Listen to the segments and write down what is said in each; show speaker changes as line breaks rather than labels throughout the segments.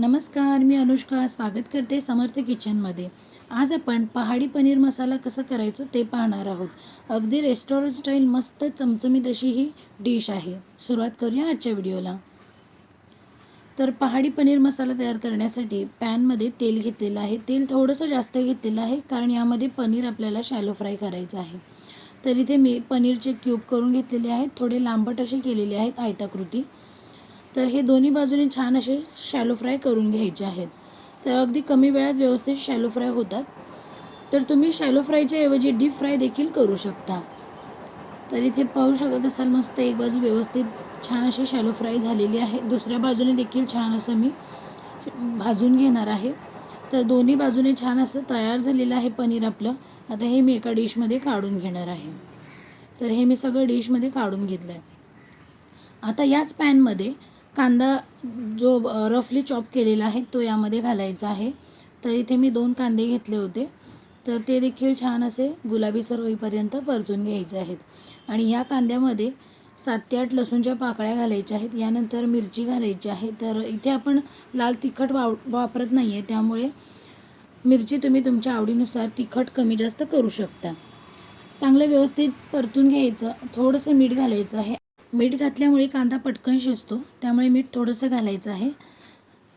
नमस्कार मी अनुष्का स्वागत करते समर्थ किचनमध्ये. आज आपण पहाडी पनीर मसाला कसं करायचं ते पाहणार आहोत. अगदी रेस्टॉरंट स्टाईल मस्त चमचमीत अशी ही डिश आहे. सुरुवात करूया आजच्या व्हिडिओला. तर पहाडी पनीर मसाला तयार करण्यासाठी पॅनमध्ये तेल घेतलेलं आहे. तेल थोडंसं जास्त घेतलेलं आहे कारण यामध्ये पनीर आपल्याला शॅलो फ्राय करायचं आहे. तर इथे मी पनीरचे क्यूब करून घेतलेले आहेत. थोडे लांबट असे केलेले आहेत आयताकृती. तर हे दोन्ही बाजूने छान असे शॅलो फ्राय करून घ्यायचे आहेत. तर अगदी कमी वेळात व्यवस्थित शॅलो फ्राय होतात. तर तुम्ही शॅलो फ्रायच्या ऐवजी डीप फ्राय देखील करू शकता. तर इथे पाहू शकत असाल मस्त एक बाजू व्यवस्थित छान अशी शॅलो फ्राय झालेली आहे. दुसऱ्या बाजूने देखील छान असं मी भाजून घेणार आहे. तर दोन्ही बाजूने छान असं तयार झालेलं आहे पनीर आपलं. आता हे मी एका डिशमध्ये काढून घेणार आहे. तर हे मी सगळं डिशमध्ये काढून घेतलं आहे आता याच पॅनमध्ये कांदा जो रफली चॉप केलेला आहे तो यामध्ये घालायचा आहे. तर इथे मी दोन कांदे घेतले होते. तर ते देखील छान असे गुलाबीसर होईपर्यंत परतून घ्यायचे आहेत. आणि या कांद्यामध्ये सात ते आठ लसूणच्या पाकळ्या घालायच्या आहेत. यानंतर मिरची घालायची आहे. तर इथे आपण लाल तिखट वाव वापरत नाही आहे त्यामुळे मिरची तुम्ही तुमच्या आवडीनुसार तिखट कमी जास्त करू शकता. चांगलं व्यवस्थित परतून घ्यायचं. थोडंसं मीठ घालायचं आहे. मीठ घातल्यामुळे कांदा पटकन शिजतो. त्यामुळे मीठ थोडंसं घालायचं आहे.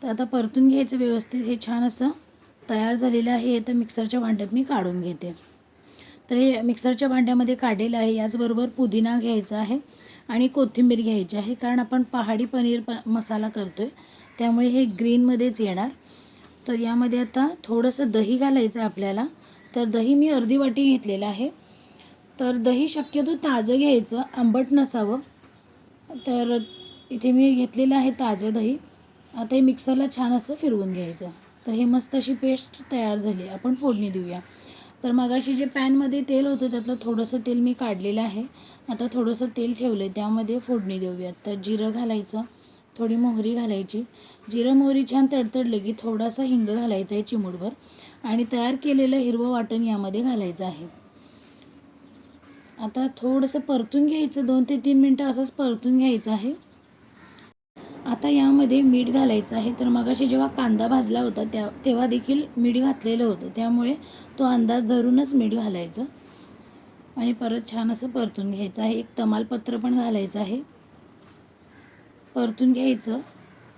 तर आता परतून घ्यायचं व्यवस्थित. हे छान असं तयार झालेलं आहे. तर मिक्सरच्या भांड्यात मी काढून घेते. तर हे मिक्सरच्या भांड्यामध्ये काढलेलं आहे. याचबरोबर पुदिना घ्यायचा आहे आणि कोथिंबीर घ्यायची आहे. कारण आपण पहाडी पनीर प मसाला करतो आहे त्यामुळे हे ग्रीनमध्येच येणार. तर यामध्ये आता थोडंसं दही घालायचं आहे आपल्याला. तर दही मी अर्धी वाटी घेतलेलं आहे. तर दही शक्यतो ताजं घ्यायचं. आंबट नसावं. तर इथे मी घेतलेलं आहे ताजं दही. आता हे मिक्सरला छान असं फिरवून घ्यायचं. तर हे मस्त अशी पेस्ट तयार झाली. आपण फोडणी देऊया. तर मगाशी जे पॅनमध्ये तेल होतं त्यातलं थोडंसं तेल मी काढलेलं आहे. आता थोडंसं तेल ठेवलं आहे त्यामध्ये फोडणी देऊयात. तर जिरं घालायचं. थोडी मोहरी घालायची. जिरं मोहरी छान तडतडलं की थोडासा हिंग घालायचा आहे चिमूटभर. आणि तयार केलेलं हिरवं वाटण यामध्ये घालायचं आहे. आता थोडंसं परतून घ्यायचं दोन ते तीन मिनटं असंच परतून घ्यायचं आहे. आता यामध्ये मीठ घालायचं आहे. तर मगाशी जेव्हा कांदा भाजला होता त्या तेव्हा देखील मीठ घातलेलं होतं. त्यामुळे तो अंदाज धरूनच मीठ घालायचं. आणि परत छान असं परतून घ्यायचं आहे. एक तमालपत्र पण घालायचं आहे. परतून घ्यायचं.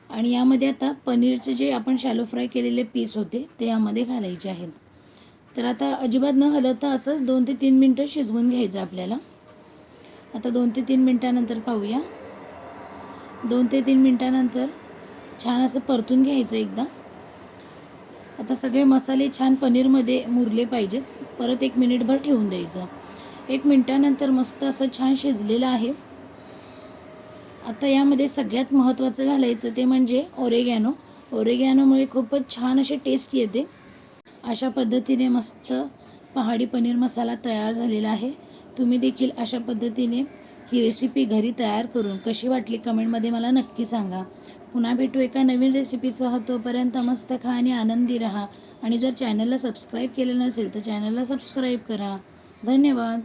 आणि यामध्ये आता पनीरचे जे आपण शॅलो फ्राय केलेले पीस होते ते यामध्ये घालायचे आहेत. तर आता अजिबात न हलवता असंच दोन ते तीन मिनटं शिजवून घ्यायचं आपल्याला. आता दोन ते तीन मिनटानंतर पाहूया. दोन ते तीन मिनटानंतर छान असं परतून घ्यायचं एकदा. आता सगळे मसाले छान पनीरमध्ये मुरले पाहिजेत. परत एक मिनिटभर ठेवून द्यायचं. एक मिनटानंतर मस्त असं छान शिजलेलं आहे. आता यामध्ये सगळ्यात महत्त्वाचं घालायचं ते म्हणजे ओरेगॅनो ओरेगॅनोमुळे खूपच छान अशी टेस्ट येते. अशा पद्धतीने मस्त पहाडी पनीर मसाला तयार झालेला आहे. तुम्ही देखील अशा पद्धतीने ही रेसिपी घरी तयार करून कशी वाटली कमेंटमध्ये मला नक्की सांगा. पुन्हा भेटू एका नवीन रेसिपीसह तोपर्यंत मस्त खा आणि आनंदी राहा. आणि जर चॅनलला सबस्क्राईब केलं नसेल तर चॅनलला सबस्क्राईब करा. धन्यवाद.